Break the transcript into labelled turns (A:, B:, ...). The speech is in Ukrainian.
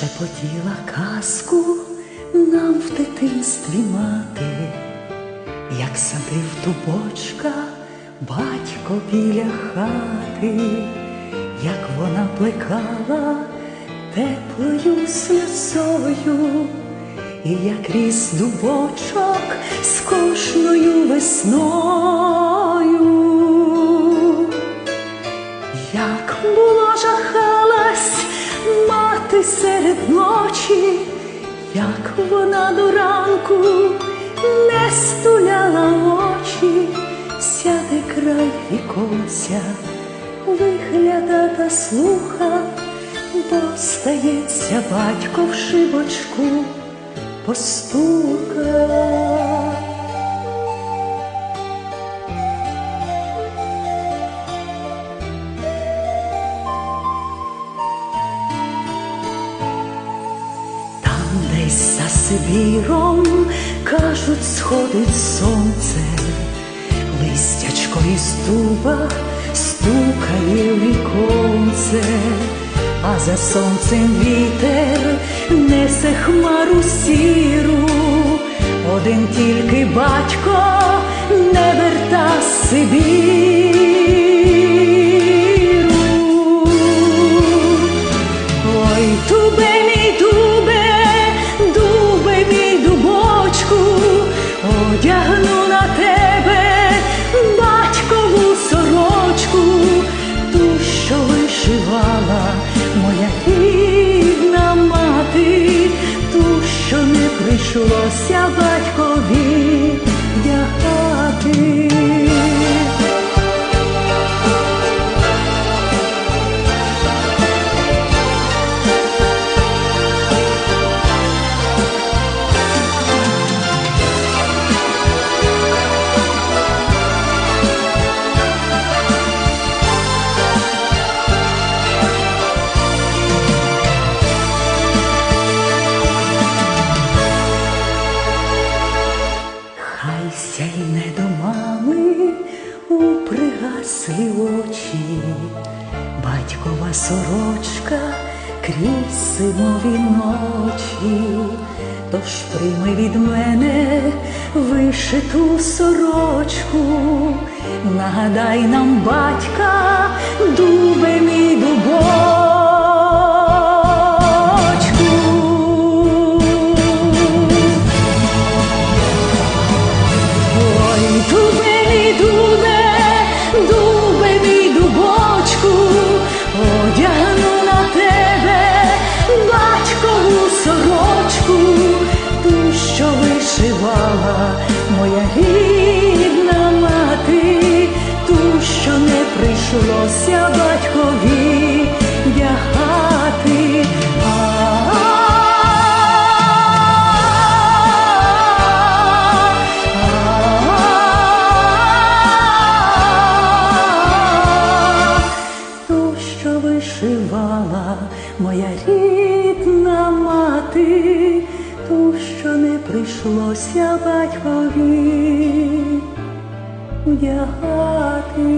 A: шепотіла казку нам в дитинстві мати, як садив дубочка батько біля хати, як вона плекала теплою сльозою, і як ріс дубочок з кожною весною. Серед ночі, як вона до ранку не стуляла очі, сяде край віконця, вигляда та слуха, достається батько в шибочку постука. Сибіром, кажуть, сходить сонце, листячко із дуба стукає віконце, а за сонцем вітер несе хмару сіру, один тільки батько не верта з прийшлося батькові вдягати. Пригаслі очі, батькова сорочка крізь зимові ночі, тож прийми від мене вишиту сорочку, нагадай нам батька, прийшлося батькові вдягати. Ту, що вишивала моя рідна мати, ту, що не прийшлося батькові вдягати.